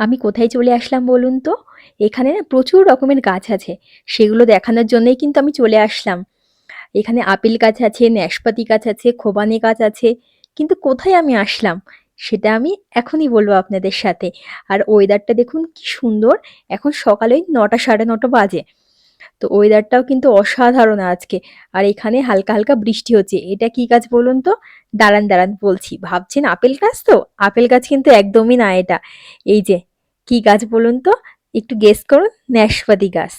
আমি কোথায় চলে আসলাম বলুন তো? এখানে না প্রচুর রকমের গাছ আছে। সেগুলো দেখানোর জন্যই কিন্তু আমি চলে আসলাম। এখানে আপেল গাছ আছে ন্যাশপাতি গাছ আছে, খোবানি গাছ আছে। কিন্তু কোথায় আমি আসলাম? সেটা আমি এখনই বলব আপনাদের সাথে। আর ওয়েদারটা দেখুন কি সুন্দর। এখন সকালে নটা, সাড়ে নটা বাজে। তো ওয়েদারটাও কিন্তু অসাধারণ আজকে। আর এখানে হালকা হালকা বৃষ্টি হচ্ছে। এটা কি গাছ বলুন তো? দাঁড়ান দাঁড়ান বলছি। ভাবছেন আপেল গাছ তো? আপেল গাছ কিন্তু একদমই না এটা। এই যে কি গাছ বলুন তো? একটু গেস করুন, ন্যাশপাতি গাছ।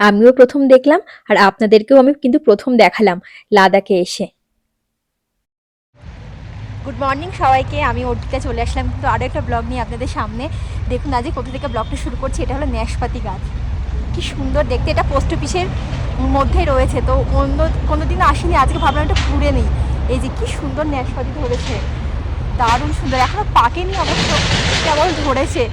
আমিও প্রথম দেখলাম, আর আপনাদেরকেও আমি কিন্তু প্রথম দেখালাম লাদাখে এসে। গুড মর্নিং সবাইকে, আমি অর্পিতা চলে আসলাম কিন্তু আরও একটা ব্লগ নিয়ে আপনাদের সামনে। দেখুন, আজকে কোথা থেকে ব্লগটা শুরু করছি, এটা হলো ন্যাশপাতি গাছ। কি সুন্দর দেখতে, এটা পোস্ট অফিসের মধ্যেই রয়েছে, তো অন্য কোনো দিন আসিনি, আজকে ভাবলাম এটা ঘুরে নেই। এই যে কি সুন্দর ন্যাশপাতি ধরেছে দারুণ সুন্দর। এখনও পাকেনি অবশ্য, কেবল ধরেছে।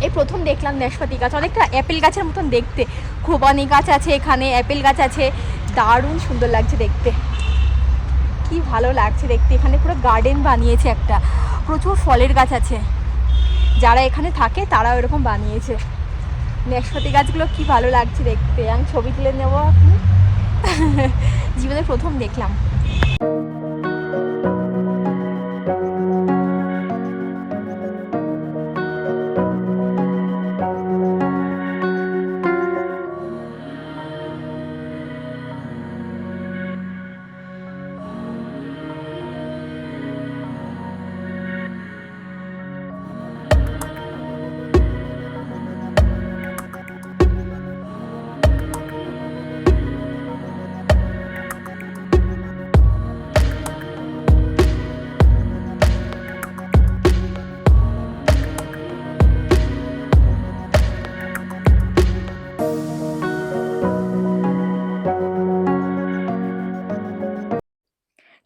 এই প্রথম দেখলাম ন্যাশপাতি গাছ, অনেকটা অ্যাপেল গাছের মতন দেখতে। খোবানি গাছ আছে এখানে, অ্যাপেল গাছ আছে। দারুণ সুন্দর লাগছে দেখতে। কি ভালো লাগছে দেখতে। এখানে পুরো গার্ডেন বানিয়েছে একটা। প্রচুর ফলের গাছ আছে। যারা এখানে থাকে, তারাও এরকম বানিয়েছে। নাশপাতি গাছগুলো কি ভালো লাগছে দেখতে। আমি ছবি তুলে নেব আপনি? জীবনে প্রথম দেখলাম।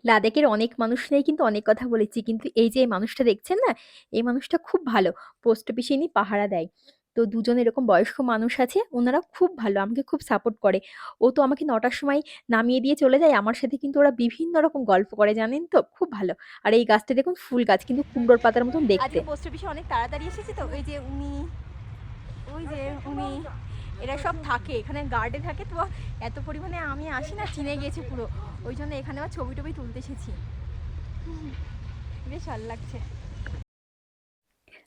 লাদাখের অনেক মানুষ নিয়ে কিন্তু অনেক কথা বলেছি। কিন্তু এই যে এই মানুষটা দেখছেন না, এই মানুষটা খুব ভালো। পোস্ট অফিসে ইনি পাহারা দেয়। তো দুজন এরকম বয়স্ক মানুষ আছে ওনারা খুব ভালো, আমাকে খুব সাপোর্ট করে। ও তো আমাকে নটার সময় নামিয়ে দিয়ে চলে যায়। আমার সাথে কিন্তু ওরা বিভিন্ন রকম গল্প করে, জানেন তো? খুব ভালো। আর এই গাছটা দেখুন, ফুল গাছ, কিন্তু কুমড়োর পাতার মতন দেখতে। পোস্ট অফিসে অনেক তাড়াতাড়ি এসেছি তো? ওই যে উনি, ওই যে উনি এরা সব থাকে, এখানে গার্ডে থাকে, তো এত পরিমাণে আমি আসি না, চিনে গেছি পুরো। ওই জন্য এখানে আবার ছবি টবি তুলতে এসেছি। বেশ ভালো লাগছে।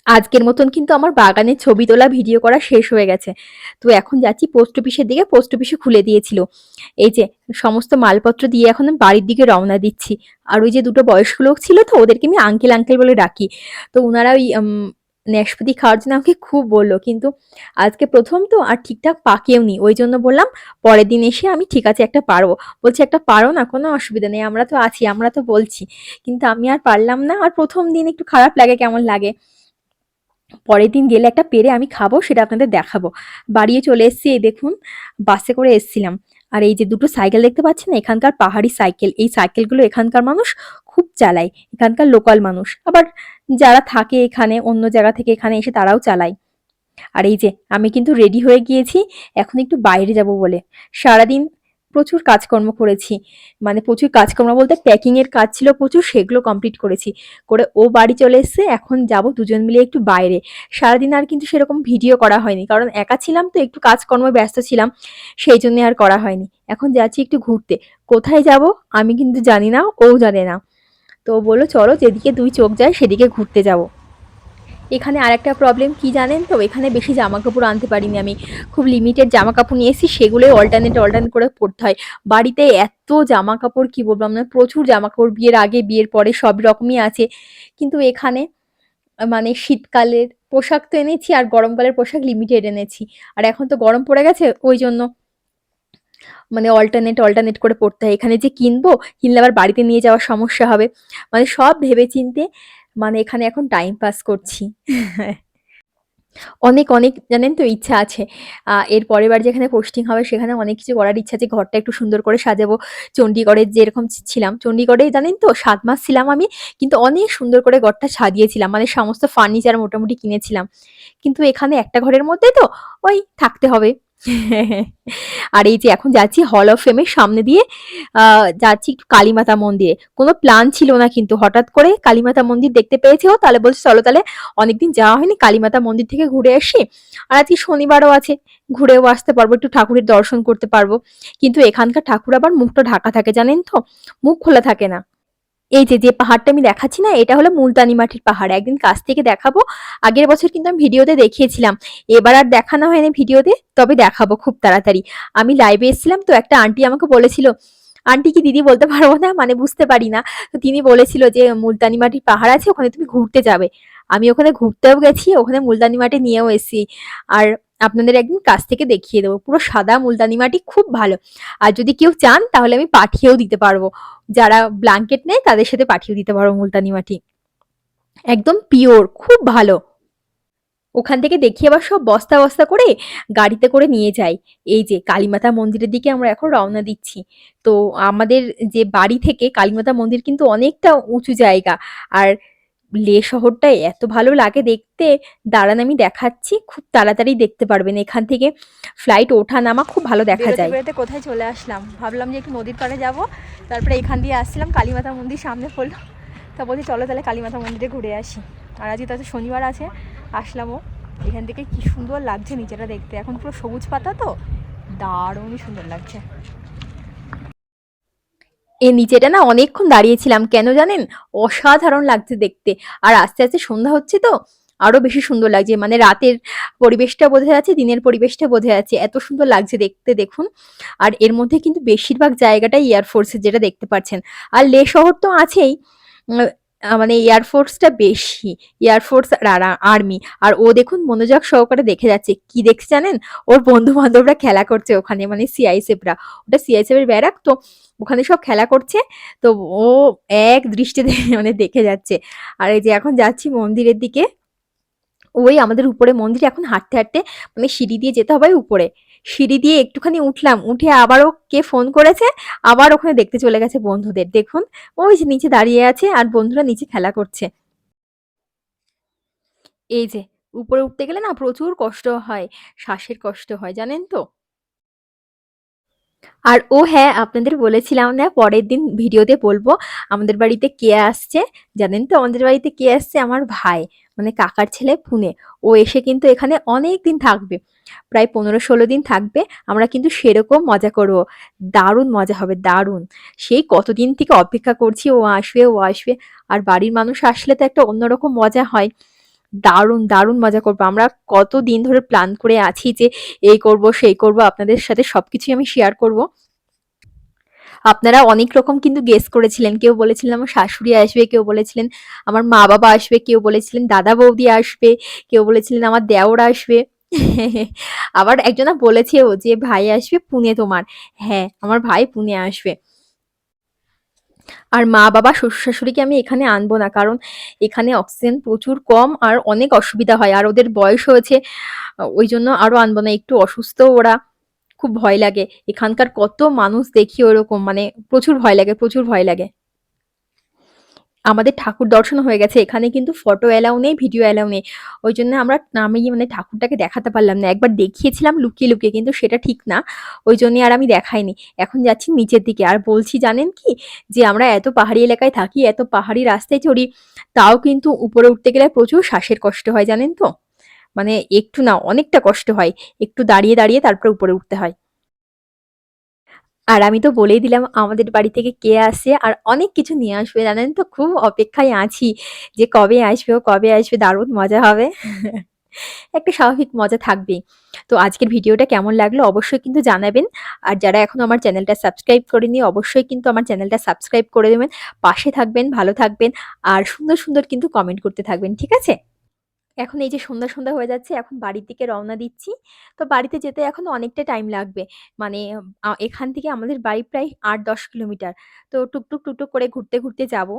আজকের মতন কিন্তু আমার বাগানের ছবি তোলা ভিডিও করা শেষ হয়ে গেছে। তো এখন যাচ্ছি পোস্ট অফিসের দিকে পোস্ট অফিসে খুলে দিয়েছিল। এই যে সমস্ত মালপত্র দিয়ে এখন আমি বাড়ির দিকে রওনা দিচ্ছি। আর ওই যে দুটো বয়স্ক লোক ছিল তো, ওদেরকে আমি আঙ্কেল আঙ্কেল বলে ডাকি। তো ওনারা ওই নাশপাতি খাওয়ার জন্য আমাকে খুব বলল, কিন্তু আজকে প্রথম তো আর ঠিকঠাক পাকেও নি। ওই জন্য বললাম, পরের দিন এসে আমি ঠিক আছে একটা পারব। বলছে, একটা পারো না, কোনো অসুবিধা নেই, আমরা তো আছি, আমরা তো বলছি। কিন্তু আমি আর পারলাম না, আর প্রথম দিন একটু খারাপ লাগে, কেমন লাগে। পরের দিন গেলে একটা পেরে আমি খাব, সেটা আপনাদের দেখাবো। বাড়িয়ে চলে এসেছি, এই দেখুন, বাসে করে এসেছিলাম। আর এই যে দুটো সাইকেল দেখতে পাচ্ছেন, এখানকার পাহাড়ি সাইকেল। এই সাইকেলগুলো এখানকার মানুষ খুব চালায়। এখানকার লোকাল মানুষ। আবার যারা থাকে এখানে, অন্য জায়গা থেকে এখানে এসে তারাও চালায়। আর এই যে, আমি কিন্তু রেডি হয়ে গিয়েছি, এখন একটু বাইরে যাব বলে। সারাদিন প্রচুর কাজকর্ম করেছি। মানে প্রচুর কাজকর্ম বলতে প্যাকিং এর কাজ ছিল প্রচুর, সেগুলো কমপ্লিট করেছি। করে ও বাড়ি চলে এসেছে, এখন যাব দুজন মিলে একটু বাইরে। সারাদিন আর কিন্তু সেরকম ভিডিও করা হয়নি। কারণ একা ছিলাম তো, একটু কাজকর্ম ব্যস্ত ছিলাম, সেই জন্য আর করা হয়নি। এখন যাচ্ছি একটু ঘুরতে। কোথায় যাব, আমি কিন্তু জানি না, ও জানে না। তো বলল, চলো যেদিকে দুই চোখ যায় সেদিকে ঘুরতে যাব। এখানে আরেকটা প্রবলেম কি জানেন তো? এখানে বেশি জামা কাপড় আনতে পারিনি আমি। খুব লিমিটেড জামা কাপড় নিয়ে এসেছি সেগুলোই অল্টারনেট অল্টারনেট করে পরতে হয়। বাড়িতে এত জামা কাপড় কি বলব আমরা, প্রচুর জামা কাপড় বিয়ের আগে, বিয়ের পরে সব রকমই আছে। কিন্তু এখানে মানে শীতকালের পোশাক তো এনেছি আর গরমকালের পোশাক লিমিটেড এনেছি। আর এখন তো গরম পড়ে গেছে, ওই জন্য মানে অল্টারনেট অল্টারনেট করে পড়তে হয়। এখানে যে কিনবো, কিনলে আবার বাড়িতে নিয়ে যাওয়ার সমস্যা হবে। মানে সব ভেবে চিন্তে মানে এখানে এখন টাইম পাস করছি। অনেক অনেক, জানেন তো, ইচ্ছা আছে। এর পরের বার যেখানে পোস্টিং হবে, সেখানে অনেক কিছু করার ইচ্ছা আছে। ঘরটা একটু সুন্দর করে সাজাবো। চণ্ডীগড়ে যেরকম ছিলাম। চণ্ডীগড়ে জানেন তো, সাত মাস ছিলাম আমি, কিন্তু অনেক সুন্দর করে ঘরটা সাজিয়েছিলাম। মানে সমস্ত ফার্নিচার মোটামুটি কিনেছিলাম। কিন্তু এখানে একটা ঘরের মধ্যে তো ওই থাকতে হবে। আর এই যে এখন যাচ্ছি হল অফ ফেমের সামনে দিয়ে যাচ্ছি একটু কালীমাতা মন্দিরে। কোনো প্ল্যান ছিল না কিন্তু হঠাৎ করে কালীমাতা মন্দির দেখতে পেয়েছেও তাহলে বলছে চলো তাহলে অনেকদিন যাওয়া হয়নি, কালীমাতা মন্দির থেকে ঘুরে আসি। আর আজকে শনিবারও আছে, ঘুরেও আসতে পারব, একটু ঠাকুরের দর্শন করতে পারব। কিন্তু এখানকার ঠাকুর আবার মুখটা ঢাকা থাকে জানেন তো? মুখ খোলা থাকে না। এই যে যে পাহাড়টা আমি দেখাচ্ছি না, এটা হলো মুলতানি মাটির পাহাড়। একদিন কাছ থেকে দেখাবো। আগের বছর কিন্তু আমি ভিডিওতে দেখিয়েছিলাম। এবার আর দেখানো হয়নি ভিডিওতে, তবে দেখাবো খুব তাড়াতাড়ি। আমি লাইভে এসেছিলাম, তো একটা আন্টি আমাকে বলেছিল আন্টি কি দিদি বলতে পারব না? মানে বুঝতে পারি না। তো তিনি বলেছিল যে, মুলতানি মাটির পাহাড় আছে, ওখানে তুমি ঘুরতে যাবে। আমি ওখানে ঘুরতেও গেছি, ওখানে মুলতানি মাটি নিয়েও এসেছি। আর আপনাদের একদিন কাছ থেকে দেখিয়ে দেবো। পুরো সাদা মুলতানি মাটি খুব ভালো। আর যদি কেউ চান, তাহলে আমি পাঠিয়েও দিতে পারব। যারা ব্ল্যাঙ্কেট নেয়, তাদের সাথে পাঠিয়ে দিতে পারব মুলতানি মাটি। একদম পিওর খুব ভালো। ওখান থেকে দেখিয়ে আবার সব বস্তা বস্তা করে গাড়িতে করে নিয়ে যাই। এই যে কালীমাতা মন্দিরের দিকে আমরা এখন রওনা দিচ্ছি। তো আমাদের যে বাড়ি থেকে কালীমাতা মন্দির কিন্তু অনেকটা উঁচু জায়গা। আর লে শহরটা এত ভালো লাগে দেখতে। দাঁড়ান আমি দেখাচ্ছি, খুব তাড়াতাড়ি দেখতে পারবেন এখান থেকে। ফ্লাইট ওঠা নামা খুব ভালো দেখা যায়। বেরোতে কোথায় চলে আসলাম? ভাবলাম যে একটু নদীর পাড়ে যাব। তারপরে এখান দিয়ে আসছিলাম, কালীমাতা মন্দির সামনে পড়ল তা বলছি চলো তাহলে কালীমাতা মন্দিরে ঘুরে আসি। আর আজকে তাতে শনিবার আছে আসলামও এখান থেকে কি সুন্দর লাগছে নিচেটা দেখতে। এখন পুরো সবুজ পাতা তো? দারুণই সুন্দর লাগছে। এই নিচেটা না অনেকক্ষণ দাঁড়িয়েছিলাম, কেন জানেন? অসাধারণ লাগছে দেখতে। আর আস্তে আস্তে সন্ধ্যা হচ্ছে তো আরও বেশি সুন্দর লাগছে। মানে রাতের পরিবেশটা বোঝা যাচ্ছে, দিনের পরিবেশটা বোঝা যাচ্ছে। এত সুন্দর লাগছে দেখতে, দেখুন। আর এর মধ্যে কিন্তু বেশিরভাগ জায়গাটাই এয়ারফোর্সের যেটা দেখতে পাচ্ছেন। আর লে শহর তো আছেই। মানে এয়ারফোর্সটা বেশি এয়ারফোর্স আর আর্মি আর ও দেখুন মনোযোগ সহকারে দেখে যাচ্ছে। কি দেখছে জানেন? ওর বন্ধু বান্ধবরা খেলা করছে ওখানে মানে সিআইএসএফরা ওটা সিআইএসএফ এর ব্যারাক, তো ওখানে সব খেলা করছে। তো ও এক দৃষ্টিতে মানে দেখে যাচ্ছে। আর এই যে এখন যাচ্ছি মন্দিরের দিকে, ওই আমাদের উপরে মন্দির এখন হাঁটতে হাঁটতে মানে সিঁড়ি দিয়ে যেতে হবে উপরে। সিঁড়ি দিয়ে একটুখানি উঠলাম, উঠে আবারও কে ফোন করেছে? আবার ওখানে দেখতে চলে গেছে বন্ধুদের। দেখুন, ওই যে নিচে দাঁড়িয়ে আছে আর বন্ধুরা নিচে খেলা করছে। এই যে, উপরে উঠতে গেলে না প্রচুর কষ্ট হয়, শ্বাসের কষ্ট হয়, জানেন তো? আর ও হ্যাঁ আপনাদের বলেছিলাম না পরের দিন ভিডিওতে বলব আমাদের বাড়িতে কে আসছে। জানেন তো আমাদের বাড়িতে কে আসছে? আমার ভাই মানে কাকার ছেলে পুনে। ও এসে কিন্তু এখানে অনেক দিন থাকবে, প্রায় পনেরো ষোলো দিন থাকবে। আমরা কিন্তু সেরকম মজা করব, দারুণ মজা হবে, দারুণ। সেই কতদিন থেকে অপেক্ষা করছি, ও আসবে ও আসবে। আর বাড়ির মানুষ আসলে তো একটা অন্যরকম মজা হয়। দারুণ দারুণ মজা করব। আমরা কত দিন ধরে প্ল্যান করে আছি যে এই করব, সেই করব, আপনাদের সাথে সবকিছুই আমি শেয়ার করব। আপনারা অনেক রকম কিন্তু গেস করেছিলেন। কেউ বলেছিলেন আমার শাশুড়ি আসবে, কেউ বলেছিলেন আমার মা বাবা আসবে, কেউ বলেছিলেন দাদা বৌদি আসবে, কেউ বলেছিলেন আমার দেওর আসবে। আবার একজনা বলেছেও যে ভাই আসবে, পুনে তোমার। হ্যাঁ আমার ভাই পুনে আসবে। আর মা বাবা শ্বশুর শাশুড়িকে আমি এখানে আনব না, কারণ এখানে অক্সিজেন প্রচুর কম আর অনেক অসুবিধা হয়। আর ওদের বয়স হয়েছে ওই জন্য আরও আনব না, একটু অসুস্থ ওরা খুব ভয় লাগে। এখানকার কত মানুষ দেখি ওরকম মানে প্রচুর ভয় লাগে, প্রচুর ভয় লাগে। আমাদের ঠাকুর দর্শন হয়ে গেছে। এখানে কিন্তু ফটো অ্যালাউ নেই ভিডিও অ্যালাউ নেই। ওই জন্য আমরা আমি মানে ঠাকুরটাকে দেখাতে পারলাম না। একবার দেখিয়েছিলাম লুকিয়ে লুকিয়ে, কিন্তু সেটা ঠিক না। ওই জন্য আর আমি দেখাইনি। এখন যাচ্ছি নিচের দিকে। আর বলছি, জানেন কি? যে আমরা এত পাহাড়ি এলাকায় থাকি, এত পাহাড়ি রাস্তায় চড়ি, তাও কিন্তু উপরে উঠতে গেলে প্রচুর শ্বাসের কষ্ট হয়, জানেন তো? মানে একটু না, অনেকটা কষ্ট হয়। একটু দাঁড়িয়ে দাঁড়িয়ে তারপরে উপরে উঠতে হয়। আর আমি তো বলেই দিলাম আমাদের বাড়ি থেকে কে আসে আর অনেক কিছু নিয়ে আসবে, জানেন তো? খুব অপেক্ষায় আছি যে কবে আসবে ও, কবে আসবে, দারুণ মজা হবে। একটা স্বাভাবিক মজা থাকবেই। তো আজকের ভিডিওটা কেমন লাগল অবশ্যই কিন্তু জানাবেন। আর যারা এখনও আমার চ্যানেলটা সাবস্ক্রাইব করেনি অবশ্যই কিন্তু আমার চ্যানেলটা সাবস্ক্রাইব করে দেবেন। পাশে থাকবেন, ভালো থাকবেন, আর সুন্দর সুন্দর কিন্তু কমেন্ট করতে থাকবেন, ঠিক আছে? এখন এই যে সন্ধ্যা সন্ধ্যা হয়ে যাচ্ছে, এখন বাড়ির দিকে রওনা দিচ্ছি। তো বাড়িতে যেতে এখন অনেকটা টাইম লাগবে। মানে এখান থেকে আমাদের বাড়ি প্রায় আট, দশ কিলোমিটার। তো টুকটুক টুকটুক করে ঘুরতে ঘুরতে যাব।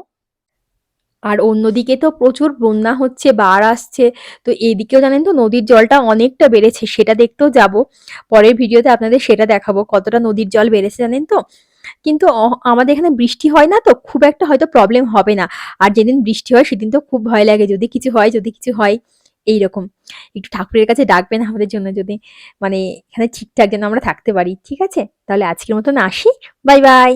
আর অন্যদিকে তো প্রচুর বন্যা হচ্ছে বাড় আসছে। তো এইদিকেও জানেন তো নদীর জলটা অনেকটা বেড়েছে, সেটা দেখতেও যাব। পরের ভিডিওতে আপনাদের সেটা দেখাবো, কতটা নদীর জল বেড়েছে জানেন তো? কিন্তু আমাদের এখানে বৃষ্টি হয় না তো, খুব একটা হয়তো প্রবলেম হবে না। আর যেদিন বৃষ্টি হয়, সেদিন তো খুব ভয় লাগে, যদি কিছু হয়, যদি কিছু হয় এই রকম একটু ঠাকুরের কাছে ডাকবেন আমাদের জন্য যদি মানে এখানে ঠিকঠাক যেন আমরা থাকতে পারি, ঠিক আছে? তাহলে আজকের মতন আসি বাই বাই